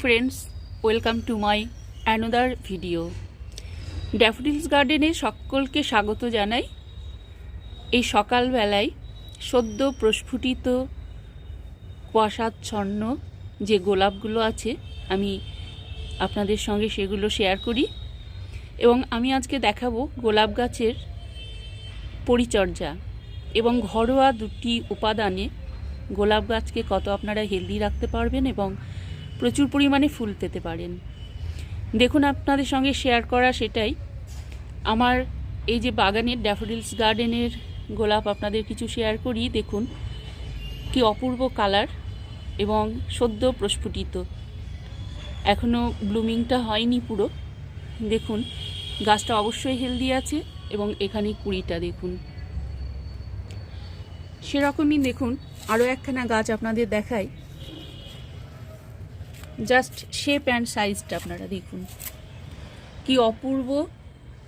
Friends welcome to my another video daffodils গার্ডেনে সকলকে স্বাগত জানাই। এই সকালবেলায় সদ্য প্রস্ফুটিত কুয়াশাচ্ছন্ন যে গোলাপগুলো আছে, আমি আপনাদের সঙ্গে সেগুলো শেয়ার করি এবং আমি আজকে দেখাবো গোলাপ গাছের পরিচর্যা এবং ঘরোয়া দুটি উপাদানে গোলাপ গাছকে কত আপনারা হেলদি রাখতে পারবেন এবং প্রচুর পরিমাণে ফুল পেতে পারেন। দেখুন, আপনাদের সঙ্গে শেয়ার করা সেটাই। আমার এই যে বাগানের ড্যাফোডিলস গার্ডেনের গোলাপ আপনাদের কিছু শেয়ার করি দেখুন, কি অপূর্ব কালার এবং সদ্য প্রস্ফুটিত। এখনও ব্লুমিংটা হয়নি পুরো। দেখুন, গাছটা অবশ্যই হেলদি আছে এবং এখানে কুড়িটা দেখুন। সেরকমই দেখুন আরও একখানা গাছ আপনাদের দেখাই। জাস্ট শেপ অ্যান্ড সাইজটা আপনারা দেখুন। কি অপূর্ব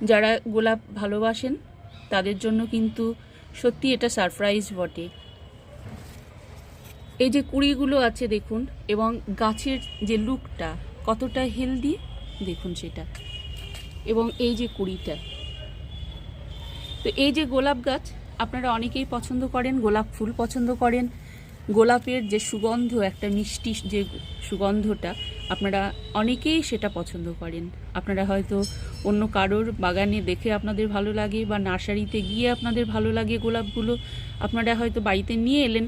যারা গোলাপ ভালোবাসেন, তাদের জন্য কিন্তু সত্যি এটা সারপ্রাইজ বটে। এই যে কুড়িগুলো আছে দেখুন, এবং গাছের যে লুকটা কতটা হেলদি দেখুন সেটা। এবং এই যে কুড়িটা। তো এই যে গোলাপ গাছ, আপনারা অনেকেই পছন্দ করেন, গোলাপ ফুল পছন্দ করেন গোলাপের যে সুগন্ধ, একটা মিষ্টি যে সুগন্ধটা, আপনারা অনেকেই সেটা পছন্দ করেন। আপনারা হয়তো অন্য কারোর বাগানে দেখে আপনাদের ভালো লাগে বা নার্সারিতে গিয়ে আপনাদের ভালো লাগে গোলাপগুলো। আপনারা হয়তো বাড়িতে নিয়ে এলেন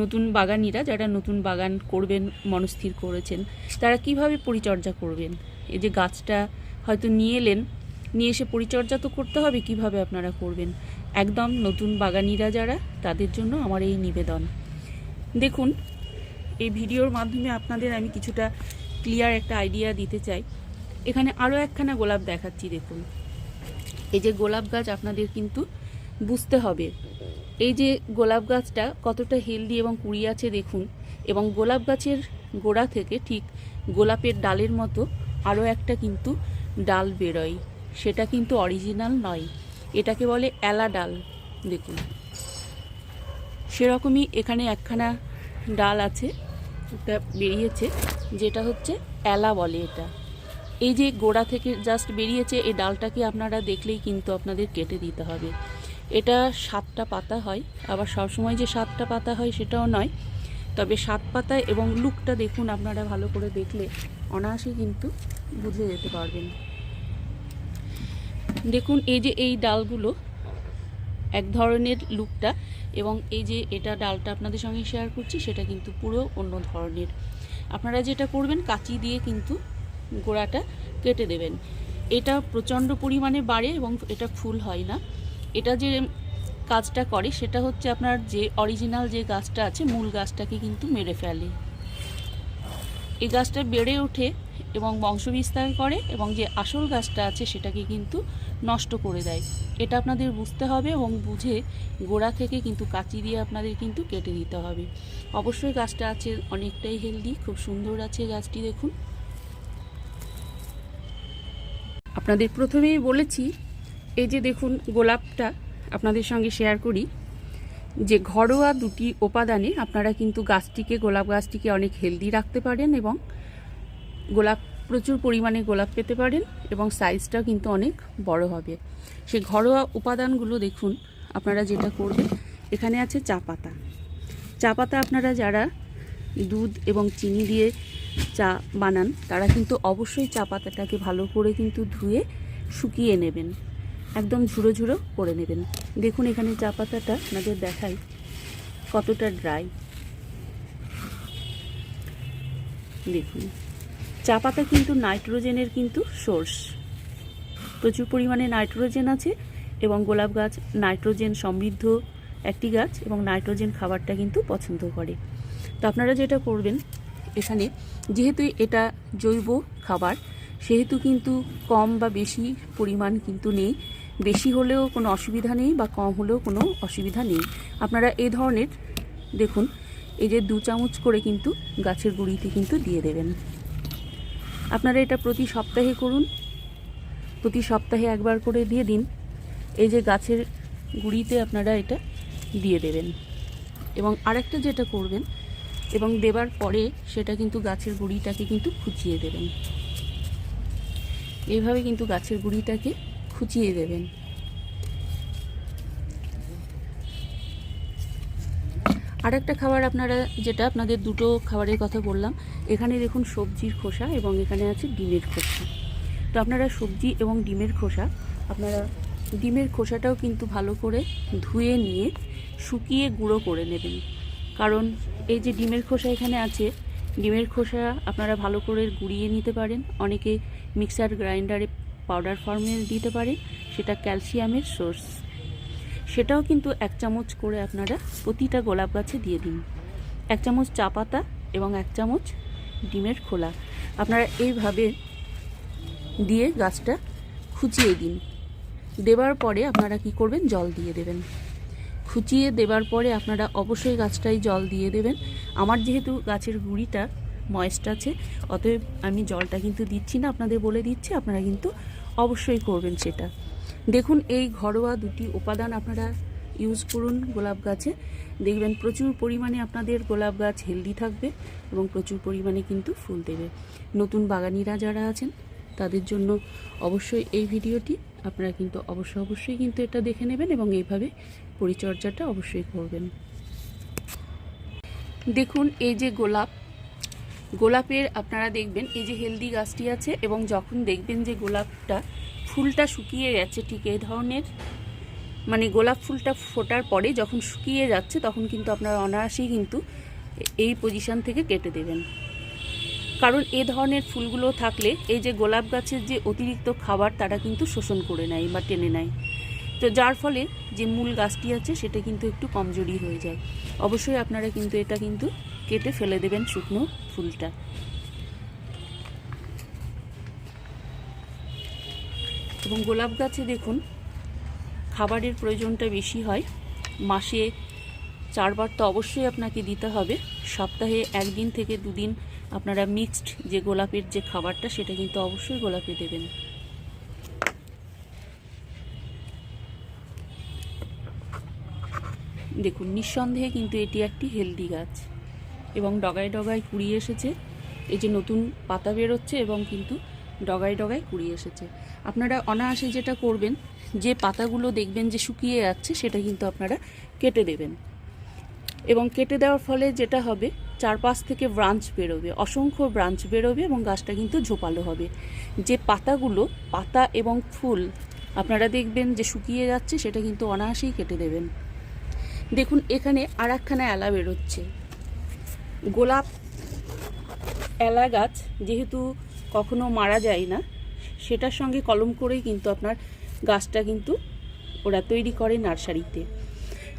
নতুন বাগানিরা যারা নতুন বাগান করবেন, মনস্থির করেছেন, তারা কীভাবে পরিচর্যা করবেন? এই যে গাছটা হয়তো নিয়ে এলেন, নিয়ে এসে পরিচর্যা তো করতে হবে, কীভাবে আপনারা করবেন? একদম নতুন বাগানিরা যারা, তাদের জন্য আমার এই নিবেদন। দেখুন, এই ভিডিওর মাধ্যমে আপনাদের আমি কিছুটা ক্লিয়ার একটা আইডিয়া দিতে চাই। এখানে আরও একখানা গোলাপ দেখাচ্ছি, দেখুন। এই যে গোলাপ গাছ আপনাদের কিন্তু বুঝতে হবে। এই যে গোলাপ গাছটা কতটা হেলদি এবং কুড়ি আছে, দেখুন। এবং গোলাপ গাছের গোড়া থেকে ঠিক গোলাপের ডালের মতো আরও একটা কিন্তু ডাল বেরোয়। সেটা কিন্তু অরিজিনাল নয়। এটাকে বলে এলা ডাল, দেখুন। সেরকমই এখানে একখানা ডাল আছে, একটা বেরিয়েছে, যেটা হচ্ছে এলা বলে এটা। এই যে গোড়া থেকে জাস্ট বেরিয়েছে, এই ডালটাকে আপনারা দেখলেই কিন্তু আপনাদের কেটে দিতে হবে। এটা সাতটা পাতা হয়, আবার সবসময় যে সাতটা পাতা হয় সেটাও নয়। তবে সাত পাতা এবং লুকটা দেখুন আপনারা ভালো করে দেখলে, অনায়াসে কিন্তু বুঝে যেতে পারবেন। দেখুন, এই যে এই ডালগুলো এক ধরনের লুকটা এবং এই যে এটা ডালটা আপনাদের সঙ্গে শেয়ার করছি, সেটা কিন্তু পুরো অন্য ধরনের। আপনারা যেটা করবেন, কাঁচি দিয়ে কিন্তু গোড়াটা কেটে দেবেন। এটা প্রচণ্ড পরিমাণে বাড়ে এবং এটা ফুল হয় না। এটা যে কাজটা করে, সেটা হচ্ছে আপনার যে অরিজিনাল যে গাছটা আছে, মূল গাছটাকে কিন্তু মেরে ফেলে। এই গাছটা বেড়ে ওঠে এবং বংশবিস্তার করে এবং যে আসল গাছটা আছে, সেটাকে কিন্তু নষ্ট করে দেয়। এটা আপনাদের বুঝতে হবে এবং বুঝে গোড়া থেকে কিন্তু কাঁচি দিয়ে আপনাদের কিন্তু কেটে দিতে হবে। অবশ্যই গাছটা আছে, অনেকটাই হেলদি খুব সুন্দর আছে গাছটি, দেখুন। আপনাদের প্রথমেই বলেছি, এই যে দেখুন গোলাপটা আপনাদের সঙ্গে শেয়ার করি, যে ঘরোয়া দুটি উপাদানে আপনারা কিন্তু গাছটিকে, গোলাপ গাছটিকে অনেক হেলদি রাখতে পারেন এবং গোলাপ প্রচুর পরিমাণে গোলাপ পেতে পারেন এবং সাইজটাও কিন্তু অনেক বড় হবে। সেই ঘরোয়া উপাদানগুলো দেখুন, আপনারা যেটা করবেন, এখানে আছে চা পাতা। চা পাতা আপনারা যারা দুধ এবং চিনি দিয়ে চা বানান, তারা কিন্তু অবশ্যই চা পাতাটাকে ভালো করে কিন্তু ধুয়ে শুকিয়ে নেবেন। একদম ঝুড়ো ঝুড়ো করে নেবেন। দেখুন, এখানে চা পাতাটা আপনাদের দেখাই কতটা ড্রাই দেখুন। চা পাতা কিন্তু নাইট্রোজেনের কিন্তু সোর্স। প্রচুর পরিমাণে নাইট্রোজেন আছে এবং গোলাপ গাছ নাইট্রোজেন সমৃদ্ধ একটি গাছ এবং নাইট্রোজেন খাবারটা কিন্তু পছন্দ করে। তো আপনারা যেটা করবেন এখানে, যেহেতু এটা জৈব খাবার, সেহেতু কিন্তু কম বা বেশি পরিমাণ কিন্তু নেই। বেশি হলেও কোনো অসুবিধা নেই বা কম হলেও কোনো অসুবিধা নেই। আপনারা এই ধরনের দেখুন, এই যে দু চামচ করে কিন্তু গাছের গুঁড়িতে কিন্তু দিয়ে দেবেন। আপনারা এটা প্রতি সপ্তাহে করুন। প্রতি সপ্তাহে একবার করে দিয়ে দিন। এই যে গাছের গুঁড়িতে আপনারা এটা দিয়ে দেবেন। এবং আরেকটা যেটা করবেন এবং দেবার পরে সেটা কিন্তু গাছের গুঁড়িটাকে কিন্তু খুঁচিয়ে দেবেন। এইভাবে কিন্তু গাছের গুঁড়িটাকে খুঁচিয়ে দেবেন। আর একটা খাবার আপনারা, যেটা আপনাদের দুটো খাবারের কথা বললাম এখানে দেখুন সবজির খোসা এবং এখানে আছে ডিমের খোসা। তো আপনারা সবজি এবং ডিমের খোসা, আপনারা ডিমের খোসাটাও কিন্তু ভালো করে ধুয়ে নিয়ে শুকিয়ে গুঁড়ো করে নেবেন। কারণ এই যে ডিমের খোসা এখানে আছে, ডিমের খোসা আপনারা ভালো করে গুঁড়িয়ে নিতে পারেন। অনেকে মিক্সার গ্রাইন্ডারে পাউডার ফর্মে দিতে পারে, সেটা ক্যালসিয়ামের সোর্স। সেটাও কিন্তু এক চামচ করে আপনারা প্রতিটা গোলাপ গাছে দিয়ে দিন। এক চামচ চা পাতা এবং এক চামচ ডিমের খোলা। আপনারা এইভাবে দিয়ে গাছটা খুঁচিয়ে দিন। দেবার পরে আপনারা কি করবেন? জল দিয়ে দেবেন। খুঁচিয়ে দেবার পরে আপনারা অবশ্যই গাছটায় জল দিয়ে দেবেন। আমার যেহেতু গাছের গুঁড়িটা ময়েস্ট আছে, অতএব আমি জলটা কিন্তু দিচ্ছি না, আপনাদের বলে দিচ্ছি, আপনারা কিন্তু অবশ্যই করবেন সেটা। দেখুন, এই ঘরোয়া দুটি উপাদান আপনারা ইউজ করুন গোলাপ গাছে। দেখবেন প্রচুর পরিমাণে আপনাদের গোলাপ গাছ হেলদি থাকবে এবং প্রচুর পরিমাণে কিন্তু ফুল দেবে। নতুন বাগানিরা যারা আছেন, তাদের জন্য অবশ্যই এই ভিডিওটি আপনারা কিন্তু অবশ্যই অবশ্যই কিন্তু এটা দেখে নেবেন এবং এইভাবে পরিচর্যাটা অবশ্যই করবেন। দেখুন, এই যে গোলাপ, গোলাপের আপনারা দেখবেন এই যে হেলদি গাছটি আছে এবং যখন দেখবেন যে গোলাপটা ফুলটা শুকিয়ে গেছে ঠিক এই ধরনের মানে গোলাপ ফুলটা ফোটার পরে যখন শুকিয়ে যাচ্ছে, তখন কিন্তু আপনারা অনায়াসেই কিন্তু এই পজিশন থেকে কেটে দেবেন। কারণ এ ধরনের ফুলগুলো থাকলে এই যে গোলাপ গাছের যে অতিরিক্ত খাবার তারা কিন্তু শোষণ করে নেয় বা টেনে নেয়। তো যার ফলে যে মূল গাছটি আছে, সেটা কিন্তু একটু কমজোরি হয়ে যায়। অবশ্যই আপনারা কিন্তু এটা কিন্তু কেটে ফেলে দেবেন শুকনো ফুলটা। এবং গোলাপ গাছে দেখুন খাবারের প্রয়োজনটা বেশি হয়, মাসে চারবার তো অবশ্যই আপনাকে দিতে হবে। সপ্তাহে একদিন থেকে দুদিন আপনারা মিক্সড যে গোলাপের যে খাবারটা, সেটা কিন্তু অবশ্যই গোলাপে দেবেন। দেখুন, নিঃসন্দেহে কিন্তু এটি একটি হেলদি গাছ এবং ডগায় ডগায় কুড়ি এসেছে। এই যে নতুন পাতা বেরোচ্ছে এবং কিন্তু ডগায় ডগায় কুড়ি এসেছে। আপনারা অনায়াসে যেটা করবেন, যে পাতাগুলো দেখবেন যে শুকিয়ে যাচ্ছে, সেটা কিন্তু আপনারা কেটে দেবেন। এবং কেটে দেওয়ার ফলে যেটা হবে, চারপাশ থেকে ব্রাঞ্চ বেরোবে, অসংখ্য ব্রাঞ্চ বেরোবে এবং গাছটা কিন্তু ঝোপালো হবে। যে পাতাগুলো, পাতা এবং ফুল আপনারা দেখবেন যে শুকিয়ে যাচ্ছে, সেটা কিন্তু অনায়াসেই কেটে দেবেন। দেখুন, এখানে আর একখানা এলা বেরোচ্ছে। গোলাপ এলা গাছ যেহেতু কখনো মারা যায় না সেটার সঙ্গে কলম করেই কিন্তু আপনার গাছটা কিন্তু ওরা তৈরি করে নার্সারিতে।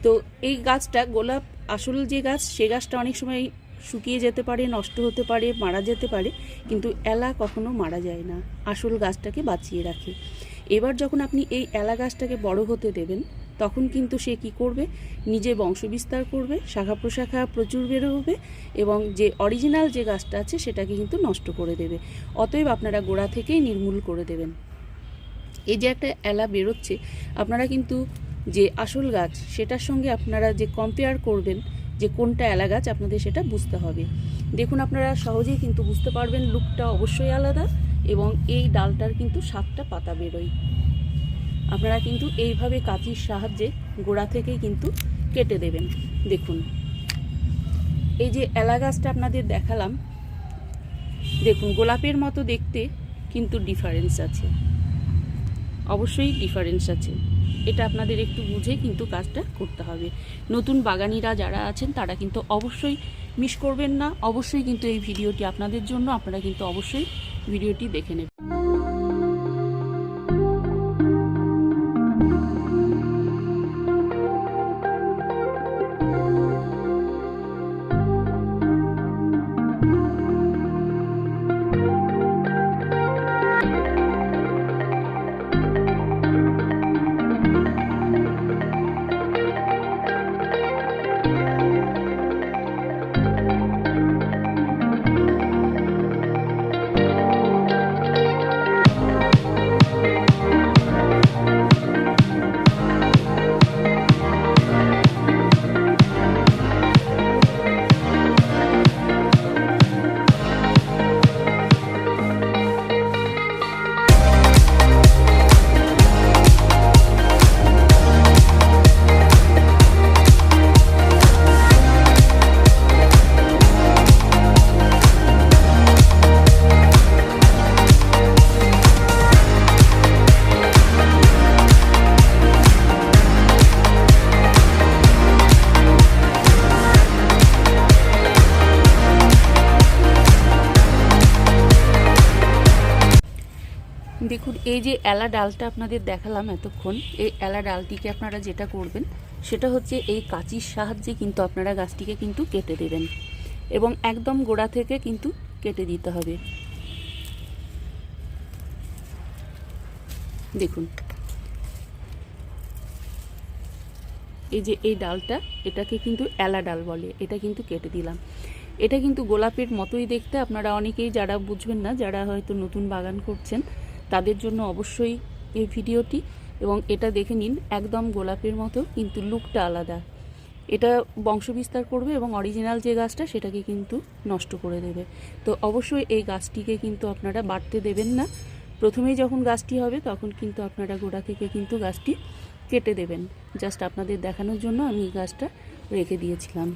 তো এই গাছটা, গোলাপ আসল যে গাছ, সে গাছটা অনেক সময় শুকিয়ে যেতে পারে, নষ্ট হতে পারে, মারা যেতে পারে, কিন্তু এলা কখনো মারা যায় না। আসল গাছটাকে বাঁচিয়ে রাখে। এবার যখন আপনি এই এলা গাছটাকে বড় হতে দেবেন তখন কিন্তু সে কি করবে? নিজে বংশবিস্তার করবে, শাখা প্রশাখা প্রচুর বেরো হবে এবং যে অরিজিনাল যে গাছটা আছে সেটাকে কিন্তু নষ্ট করে দেবে। অতএব আপনারা গোড়া থেকেই নির্মূল করে দেবেন। এই যে একটা এলা বেরোচ্ছে, আপনারা কিন্তু যে আসল গাছ, সেটার সঙ্গে আপনারা যে কম্পেয়ার করবেন, যে কোনটা এলা গাছ, আপনাদের সেটা বুঝতে হবে। দেখুন আপনারা সহজেই কিন্তু বুঝতে পারবেন, লুকটা অবশ্যই আলাদা এবং এই ডালটার কিন্তু সাতটা পাতা বেরোয়। আপনারা কিন্তু এইভাবে কাঁচির সাহায্যে গোড়া থেকেই কিন্তু কেটে দেবেন। দেখুন। এই যে এলা গাছটা আপনাদের দেখালাম, দেখুন, গোলাপের মতো দেখতে কিন্তু ডিফারেন্স আছে। অবশ্যই ডিফারেন্স আছে। এটা আপনাদের একটু বুঝে কিন্তু কাজটা করতে হবে। নতুন বাগানিরা যারা আছেন, তারা কিন্তু অবশ্যই মিস করবেন না। অবশ্যই কিন্তু এই ভিডিওটি আপনাদের জন্য। আপনারা কিন্তু অবশ্যই ভিডিওটি দেখে নেবেন। এই যে এলা ডালটা আপনাদের দেখালাম এতক্ষণ, এই এলা ডালটিকে আপনারা যেটা করবেন, সেটা হচ্ছে এই কাঁচির সাহায্যে কিন্তু আপনারা গাছটিকে কিন্তু কেটে দেবেন এবং একদম গোড়া থেকে কিন্তু কেটে দিতে হবে। দেখুন। এই যে এই ডালটা, এটাকে কিন্তু এলা ডাল বলে, এটা কিন্তু কেটে দিলাম। এটা কিন্তু গোলাপের মতোই দেখতে, আপনারা অনেকেই যারা বুঝবেন না, যারা হয়তো নতুন বাগান করছেন তাদের জন্য অবশ্যই এই ভিডিওটি এবং এটা দেখে নিন, একদম গোলাপের মতো, কিন্তু লুকটা আলাদা। এটা বংশবিস্তার করবে এবং অরিজিনাল যে গাছটা, সেটাকে কিন্তু নষ্ট করে দেবে। তো অবশ্যই এই গাছটিকে কিন্তু আপনারা বাড়তে দেবেন না। প্রথমেই যখন গাছটি হবে, তখন কিন্তু আপনারা গোড়া থেকে কিন্তু গাছটি কেটে দেবেন। জাস্ট আপনাদের দেখানোর জন্য আমি এই গাছটা রেখে দিয়েছিলাম।